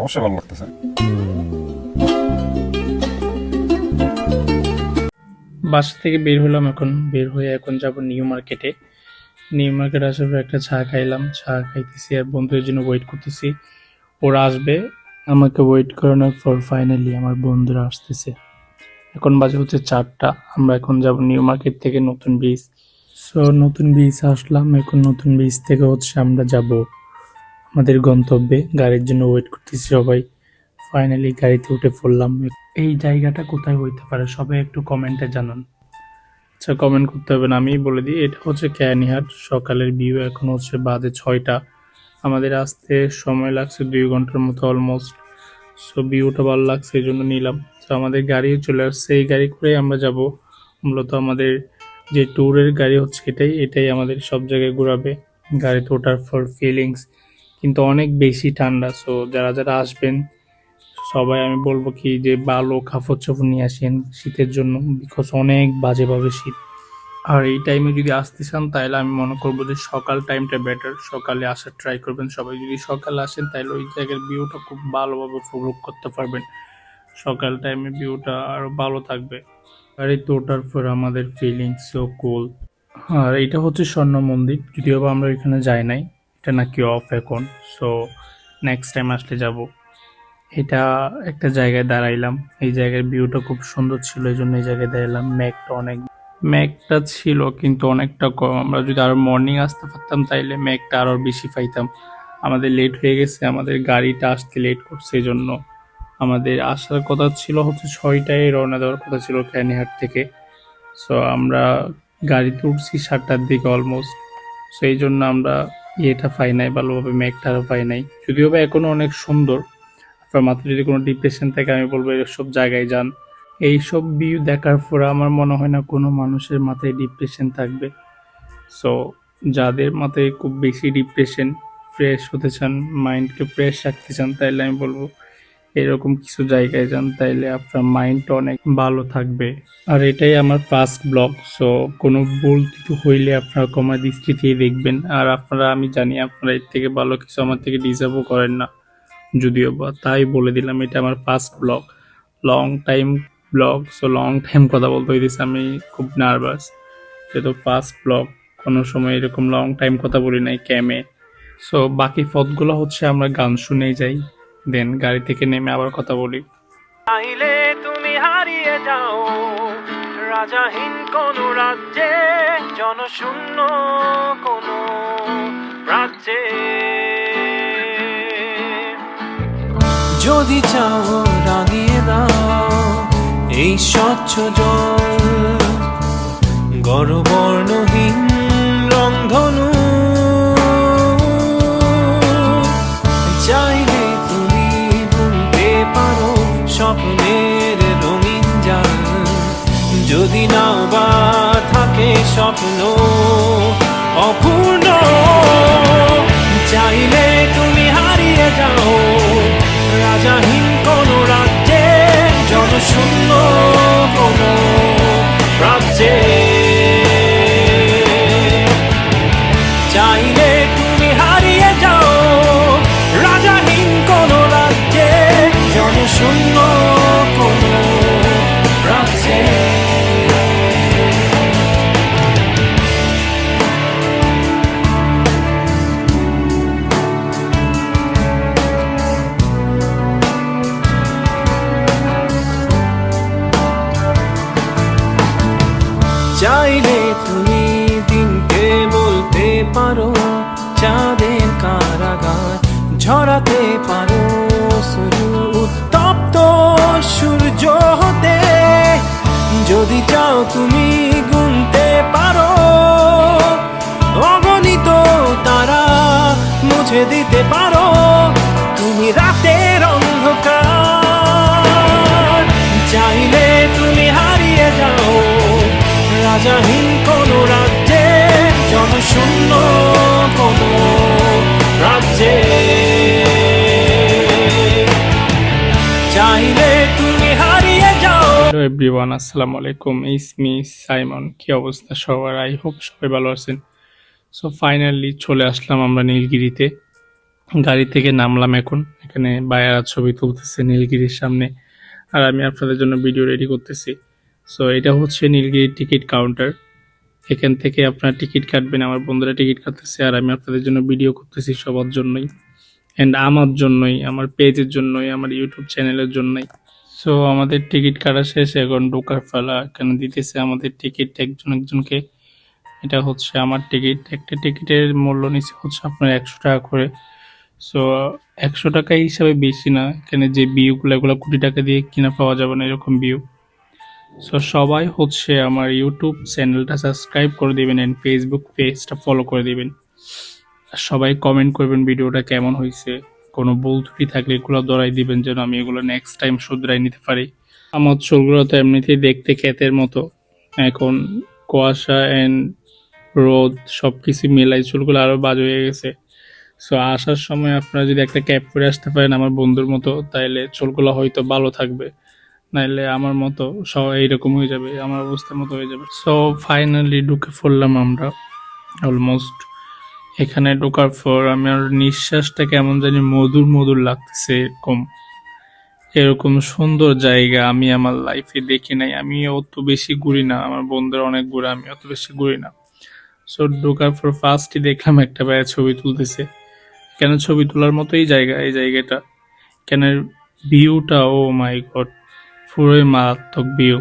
অবশ্যই ভালো লাগতেছে। বাসা থেকে বের হলাম এখন, বের হয়ে এখন যাব নিউ মার্কেটে। নিউ মার্কেট আসার পর একটা চা খাইলাম, চা খাইতেছি আর বন্ধুদের জন্য ওয়েট করতেছি। ওরা আসবে, আমাকে ওয়েট করানোর পর ফাইনালি আমার বন্ধুরা আসতেছে। এখন বাজে হচ্ছে চারটা, আমরা এখন যাব নিউ মার্কেট থেকে নতুন বীজ সো নতুন বীজ আসলাম, এখন নতুন বীজ থেকে হচ্ছে আমরা যাব। আমাদের গন্তব্যে গাড়ির জন্য ওয়েট করতেছি সবাই। ফাইনালি গাড়িতে উঠে পড়লাম। এই জায়গাটা কোথায় হইতে পারে সবাই একটু কমেন্টে জানান। আচ্ছা কমেন্ট করতে হবে না, আমি বলে দিই, এটা হচ্ছে ক্যানিহাট। সকালের ভিউ এখন হচ্ছে বাজে ছয়টা। আমাদের আসতে সময় লাগছে দুই ঘণ্টার মতো অলমোস্ট সো ভিউটা ভালো লাগছে, এই জন্য নিলাম। তো আমাদের গাড়িও চলে আসছে, এই গাড়ি করেই আমরা যাব। মূলত আমাদের যে ট্যুরের গাড়ি হচ্ছে এটাই এটাই আমাদের সব জায়গায় ঘোরাবে। গাড়িতে ওঠার পর ফিলিংস কিন্তু অনেক বেশি ঠান্ডা সো যারা যারা আসবেন, সবাই আমি বলব কি যে ভালো কাপড় চোপড় নিয়ে আসেন শীতের জন্য বিকজ অনেক বাজেভাবে শীত। আর এই টাইমে যদি আসতে চান, তাহলে আমি মনে করব যে সকাল টাইমটা বেটার সকালে আসার ট্রাই করবেন। সবাই যদি সকালে আসেন, তাহলে ওই জায়গার ভিউটা খুব ভালোভাবে উপভোগ করতে পারবেন। সকাল টাইমে ভিউটা আরও ভালো থাকবে। আর এই তো ওঠার পর আমাদের ফিলিংস সো কুল আর এটা হচ্ছে স্বর্ণ মন্দির, যদিও বা আমরা এখানে যাই নাই। এটা নাকি অফ এখন সো নেক্সট টাইম আসলে যাব। এটা একটা জায়গায় দাঁড়াইলাম। এই জায়গার ভিউটা খুব সুন্দর ছিল, এই জন্য এই জায়গায় দাঁড়াইলাম। ম্যাগটা অনেক ম্যাগটা ছিল কিন্তু অনেকটা কম। আমরা যদি আরও মর্নিং আসতে পারতাম তাইলে ম্যাগটা আরও বেশি পাইতাম। আমাদের লেট হয়ে গেছে, আমাদের গাড়িটা আসতে লেট করছে এই জন্য। আমাদের আসার কথা ছিল হচ্ছে ছয়টায়, রওনা দেওয়ার কথা ছিল ক্যানিহাট থেকে। সো আমরা গাড়িতে উঠছি সাতটার দিকে অলমোস্ট সো এই জন্য আমরা ইয়েটা পাই নাই, ভালোভাবে মেঘটারও পাই নাই। যদিও বা এখনও অনেক সুন্দর, আপনার মাথায় যদি কোনো ডিপ্রেশন থাকে, আমি বলব এসব জায়গায় যান। এই সব ভিউ দেখার পরে আমার মনে হয় না কোনো মানুষের মাথায় ডিপ্রেশন থাকবে। সো যাদের মাথায় খুব বেশি ডিপ্রেশন ফ্রেশ হতে চান মাইন্ডকে ফ্রেশ রাখতে চান, তাইলে আমি বলব এরকম কিছু জায়গায় যান, তাইলে আপনার মাইন্ডটা অনেক ভালো থাকবে। আর এটাই আমার ফার্স্ট ব্লগ সো কোনো ভুল কিছু হইলে আপনারা কমা দৃষ্টিতেই দেখবেন। আর আপনারা, আমি জানি আপনারা এর থেকে ভালো কিছু আমার থেকে ডিজার্ভও করেন না। যদিও বা তাই বলে দিলাম, এটা আমার first blog long time blog so long time কথা বলতে হইতেছে, আমি খুব নার্ভাস যেহেতু ফার্স্ট ব্লগ কোনো সময় এরকম লং টাইম কথা বলি নাই ক্যামে সো বাকি পথগুলো হচ্ছে আমরা গান শুনেই যাই। দেন গাড়ি থেকে নেমে আবার কথা বলি। তুমি হারিয়ে যাও, রাজাহীন কোন রাজ্যে, জনশূন্য কোন রাজ্যে। যদি চাও রাঙিয়ে দাও এই স্বচ্ছ জল গরবর্ণহীন জনশূন্য চাইলে তুমি দিনকে বলতে পারো, চাঁদের কারাগার ঝরাতে পারো শুরু উত্তপ্ত সূর্য হতে। যদি চাও তুমি গুনতে পারো, অগণিত তারা মুছে দিতে পারো। তুমি রাতের রাজাহীন কোন রাজ্যে, জনশূন্য কোন রাজ্যে। চাইলে তুমি হারিয়ে যাও। হ্যালো এভরিওয়ান আসসালামু আলাইকুম। ইস মি সাইমন কি অবস্থা সবার? আই হোপ সবাই ভালো আছেন। সো ফাইনালি চলে আসলাম আমরা নীলগিরিতে। গাড়ি থেকে নামলাম এখন। এখানে বায়ারা ছবি তুলতেছে নীলগিরির সামনে। আর আমি আপনাদের জন্য ভিডিও রেডি করতেছি। সো এটা হচ্ছে নীলগিরি টিকিট কাউন্টার এখান থেকে আপনার টিকিট কাটবেন, আমার বন্ধুরা টিকিট কাটতেছে আর আমি আপনাদের জন্য ভিডিও করতেছি সবার জন্যই অ্যান্ড আমার জন্যই, আমার পেজের জন্যই, আমার ইউটিউব চ্যানেলের জন্যই। সো আমাদের টিকিট কাটা শেষ, এখন ঢোকার ফেলা এখানে দিতেছে আমাদের টিকিট একজন একজনকে। এটা হচ্ছে আমার টিকিট একটা টিকিটের মূল্য নিচ্ছে হচ্ছে আপনার একশো টাকা করে। সো একশো টাকা হিসাবে বেশি না। এখানে যে ভিউগুলো এগুলো কোটি টাকা দিয়ে কিনা পাওয়া যাবে না এরকম ভিউ সো সবাই হচ্ছে আমার ইউটিউব চ্যানেলটা সাবস্ক্রাইব করে দিবেন অ্যান্ড ফেসবুক পেজটা ফলো করে দিবেন। সবাই কমেন্ট করবেন ভিডিওটা কেমন হয়েছে। কোনো ভুল ত্রুটি থাকলে এগুলো দরাই দিবেন যেন আমি এগুলো নেক্সট টাইম শুধরাই নিতে পারি। আমার চুলগুলো তো এমনিতেই দেখতে ক্ষেতের মতো। এখন কুয়াশা অ্যান্ড রোদ সব কিছু মিলাই চুলগুলো আরও বাজ হয়ে গেছে। সো আসার সময় আপনারা যদি একটা ক্যাব করে আসতে পারেন আমার বন্ধুর মতো, তাইলে চুলগুলো হয়তো ভালো থাকবে। নাইলে আমার মতো সব এইরকম হয়ে যাবে, আমার অবস্থার মতো হয়ে যাবে। সো ফাইনালি ঢুকে পড়লাম আমরা অলমোস্ট এখানে ঢোকার পর আমার নিঃশ্বাসটা কেমন জানি মধুর মধুর লাগতেছে এরকম। এরকম সুন্দর জায়গা আমি আমার লাইফে দেখি নাই, আমি অত বেশি ঘুরি না, আমার বন্ধুরা অনেক ঘুরে, আমি অত বেশি ঘুরি না। সো ঢোকার পর ফার্স্টই দেখলাম একটা ভাইয়া ছবি তুলতেছে। কেন ছবি তোলার মতোই জায়গা, এই জায়গাটা? কেন ভিউটা ও মাই গড পুরোই মারাত্মক ভিউ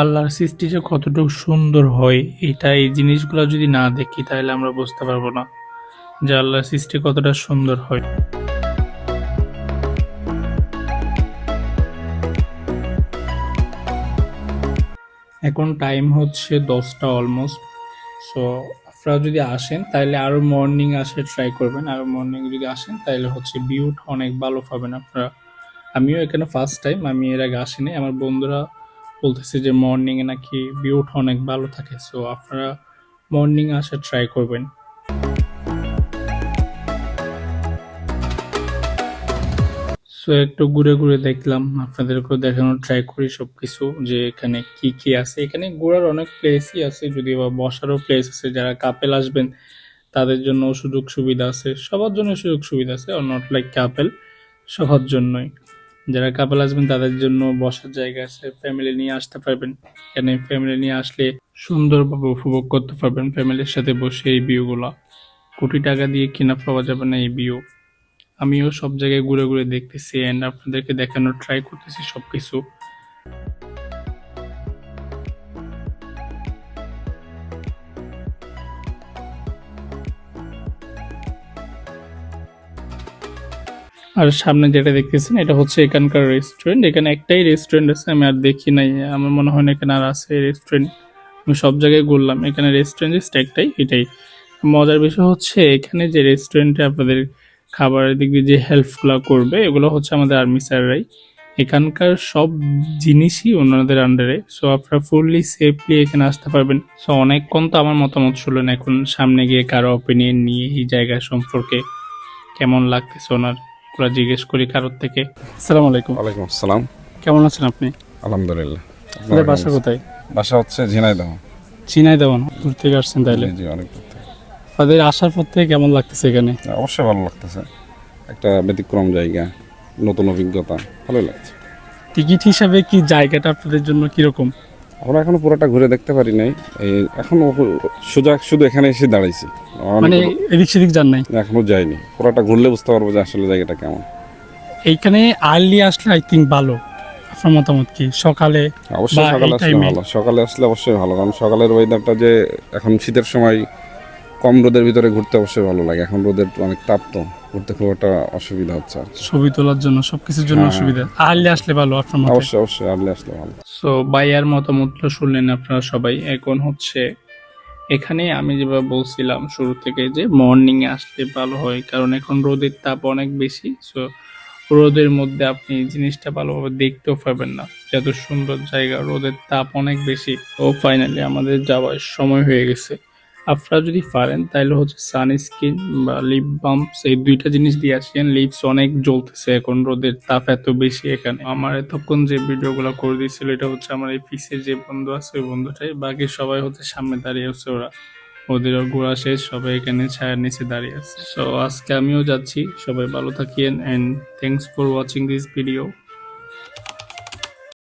আল্লাহর সৃষ্টি যে কতটুকু সুন্দর হয়, এটা এই জিনিসগুলো যদি না দেখি, তাহলে আমরা বুঝতে পারব না যে আল্লাহর সৃষ্টি কতটা সুন্দর হয়। এখন টাইম হচ্ছে দশটা অলমোস্ট সো আপনারা যদি আসেন, তাহলে আরও মর্নিং আসে ট্রাই করবেন। আরও মর্নিং যদি আসেন, তাহলে হচ্ছে ভিউটা অনেক ভালো পাবেন আপনারা। আমিও এখানে ফার্স্ট টাইম আমি এর আগে আসিনি। আমার বন্ধুরা বলতেছে যে মর্নিংয়ে নাকি ভিউটা অনেক ভালো থাকে সো আপনারা মর্নিং আসা ট্রাই করবেন। সো একটু ঘুরে ঘুরে দেখলাম, আপনাদেরকেও দেখানোর ট্রাই করি সব কিছু যে এখানে কি কি আছে। এখানে ঘোরার অনেক প্লেসই আছে যদি বা বসারও প্লেস আছে, যারা কাপেল আসবেন, তাদের জন্য সুযোগ সুবিধা আছে। সবার জন্য সুযোগ সুবিধা আছে নট লাইক কাপেল সবার জন্যই। যারা কাপাল আসবেন তাদের জন্য বসার জায়গা আছে ফ্যামিলি নিয়ে আসতে পারবেন। এখানে ফ্যামিলি নিয়ে আসলে সুন্দরভাবে উপভোগ করতে পারবেন। ফ্যামিলির সাথে বসে এই ভিউগুলো। কোটি টাকা দিয়ে কিনা পাওয়া যাবে না এই ভিউ। আমিও সব জায়গায় ঘুরে ঘুরে দেখতেছি অ্যান্ড আপনাদেরকে দেখানোর ট্রাই করতেছি সব কিছু আর সামনে যেটা দেখতেছেন, এটা হচ্ছে এখানকার রেস্টুরেন্ট এখানে একটাই রেস্টুরেন্ট আছে, আমি আর দেখি নাই। আমার মনে হয় না এখানে আর আছে রেস্টুরেন্ট আমি সব জায়গায় ঘুরলাম। এখানে রেস্টুরেন্ট জাস্ট একটাই এটাই। মজার বিষয় হচ্ছে, এখানে যে রেস্টুরেন্টে আপনাদের খাবারের দিক দিয়ে যে হেল্পগুলো করবে, এগুলো হচ্ছে আমাদের আর্মি স্যাররাই। এখানকার সব জিনিসই ওনাদের আন্ডারে সো আপনারা ফুললি সেফলি এখানে আসতে পারবেন। সো অনেকক্ষণ তো আমার মতামত শুনলেন এখন সামনে গিয়ে কারও অপিনিয়ন নিয়ে এই জায়গা সম্পর্কে কেমন লাগতেছে ওনার। পুরো জিজ্ঞেস করি কারোর থেকে। আসসালামু আলাইকুম। ওয়ালাইকুম আসসালাম। কেমন আছেন আপনি? আলহামদুলিল্লাহ। আপনাদের বাসা কোথায়? বাসা হচ্ছে ঝিনাইদহ। দেওয়ান দূর থেকে আসছেন তাইলে জি, অনেক দূর থেকে। আপনাদের আসার পর থেকে কেমন লাগতেছে এখানে? অবশ্যই ভালো লাগতেছে। একটা ব্যতিক্রম জায়গা নতুন অভিজ্ঞতা ভালোই লাগছে। টিকিট হিসাবে কি জায়গাটা আপনাদের জন্য কীরকম? আমরা এখনও পুরোটা ঘুরে দেখতে পারি নাই। এই এখনও সোজা শুধু এখানে এসে দাঁড়াইছি। মানে এদিক সেদিক যান নাই? এখনও যাইনি। পুরোটা ঘুরলে বুঝতে পারব যে আসলে জায়গাটা কেমন। এইখানে আর্লি আসলে আই থিঙ্ক ভালো। আপনার মতামত কি? সকালে অবশ্যই সকালে আসলে ভালো। সকালে আসলে অবশ্যই ভালো। কারণ সকালের ওয়েদারটা যে এখন শীতের সময় কম রোদের ভিতরে ঘুরতে অবশ্যই ভালো লাগে। এখন রোদের অনেক তাপ তো। ঘুরতে খুব একটা অসুবিধা হচ্ছে আর ছবি তোলার জন্য সবকিছুর জন্য হ্যাঁ, অসুবিধা। আর্লি আসলে ভালো আপনার মতে? অবশ্যই অবশ্যই আর্লি আসলে ভালো। সো বাইয়ার মতামতটা শুনলেন আপনারা সবাই এখন হচ্ছে এখানে আমি যেভাবে বলছিলাম শুরু থেকে যে মর্নিং এ আসলে ভালো হয় কারণ এখন রোদের তাপ অনেক বেশি সো রোদের মধ্যে আপনি জিনিসটা ভালোভাবে দেখতেও পাবেন না যত সুন্দর জায়গা রোদের তাপ অনেক বেশি। ও ফাইনালি আমাদের যাওয়ার সময় হয়ে গেছে। আপনারা যদি পারেন তাহলে হচ্ছে সানস্ক্রিন বা লিপ বাম এই দুইটা জিনিস দিয়ে আসেন। লিপস অনেক জ্বলতেছে এখন, রোদের তাপ এত বেশি এখানে। আমার এতক্ষণ যে ভিডিওগুলো করে দিয়েছিল, এটা হচ্ছে আমার এই পিসের যে বন্ধু আছে, ওই বন্ধুটাই। বাকি সবাই হচ্ছে সামনে দাঁড়িয়ে আছে ওরা। ওদেরও ঘোরা শেষ, সবাই এখানে ছায়ার নিচে দাঁড়িয়ে আছে। সো আজকে আমিও যাচ্ছি। সবাই ভালো থাকিয়েন and thanks for watching this video